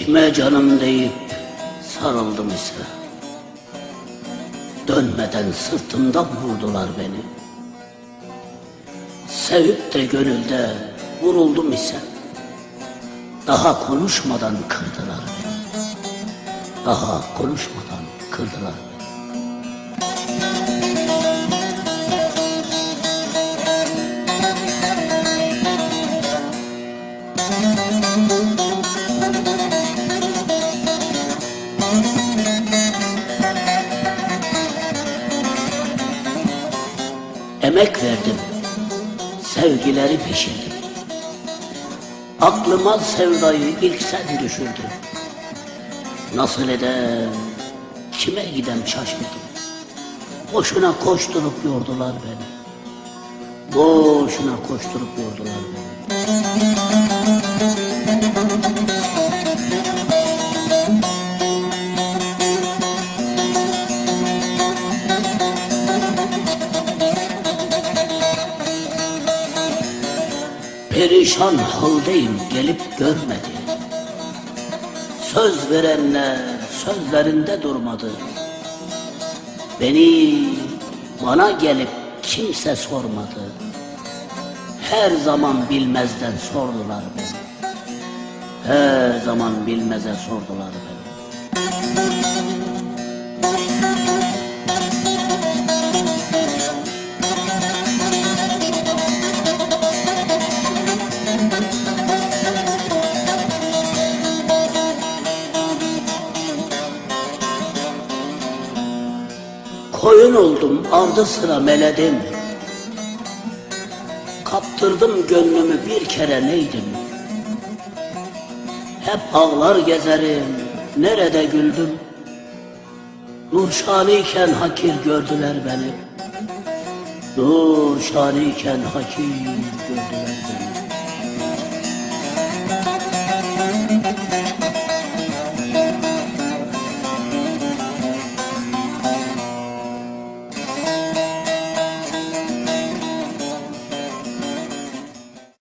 Dönme canım deyip sarıldım ise Dönmeden sırtımdan vurdular beni. Sevip de gönülde vuruldum ise Daha konuşmadan kırdılar beni. Daha konuşmadan kırdılar beni Emek verdim, sevgileri pişirdim. Aklıma sevdayı ilk sen düşürdün. Nasıl edem, kime gidem şaşırdım. Boşuna koşturup yordular beni. Boşuna koşturup yordular beni. Perişan haldeyim gelip görmedi. Söz verenler sözlerinde durmadı. Beni bana gelip kimse sormadı. Her zaman bilmezden sordular beni. Her zaman bilmeze sordular beni. Koyun oldum ardı sıra meledim. Kaptırdım gönlümü bir kere neydim? Hep ağlar gezerim nerede güldüm? Nurşaniyken hakir gördüler beni. Nurşaniyken hakir gördüler beni